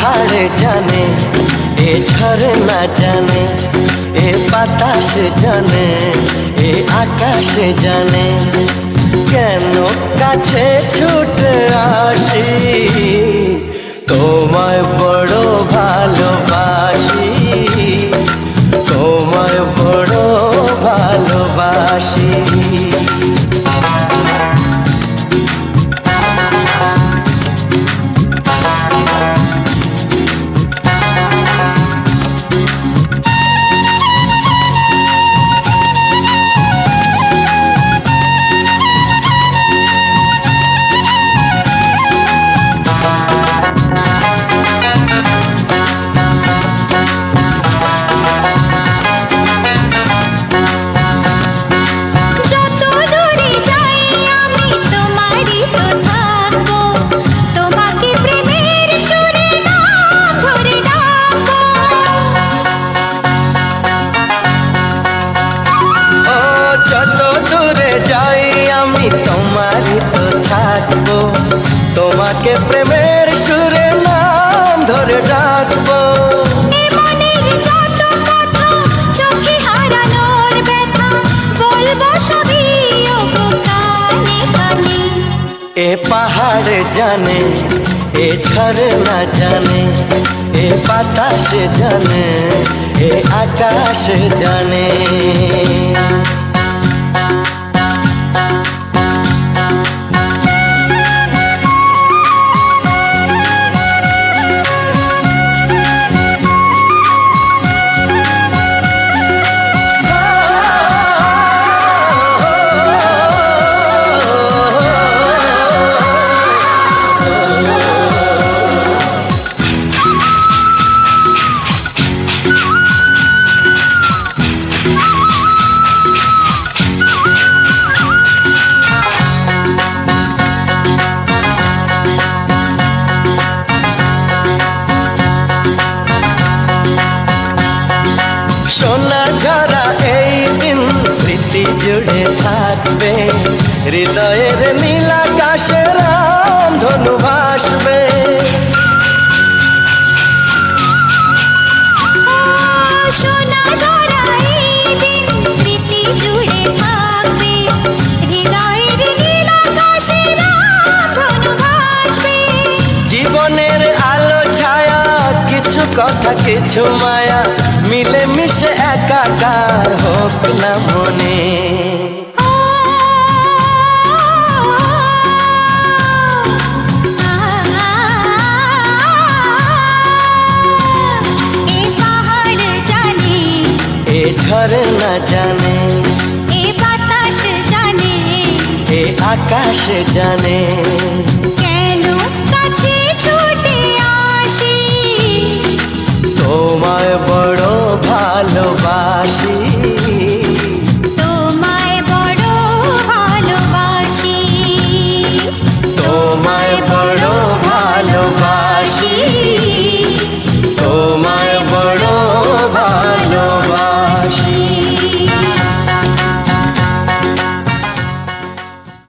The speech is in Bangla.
হাড় জানে এ ঝরনা জানে এ বাতাস জানে এ আকাশ জানে। কেন কাছে ছু এ পাহাড় জানে এ ঝরনা জানে এ বাতাস জানে এ আকাশ জানে। থাকবে। হৃদয়ের নীলাকাশে রাম ধনু ভাসবে। ধনু জীবনের আলো ছায়া কিছু কথা কিছু মায়া মিলে মিশে একাকার হোক না মনে। এ ঝরনা জানে এ বাতাস জানে। এ আকাশ জানে।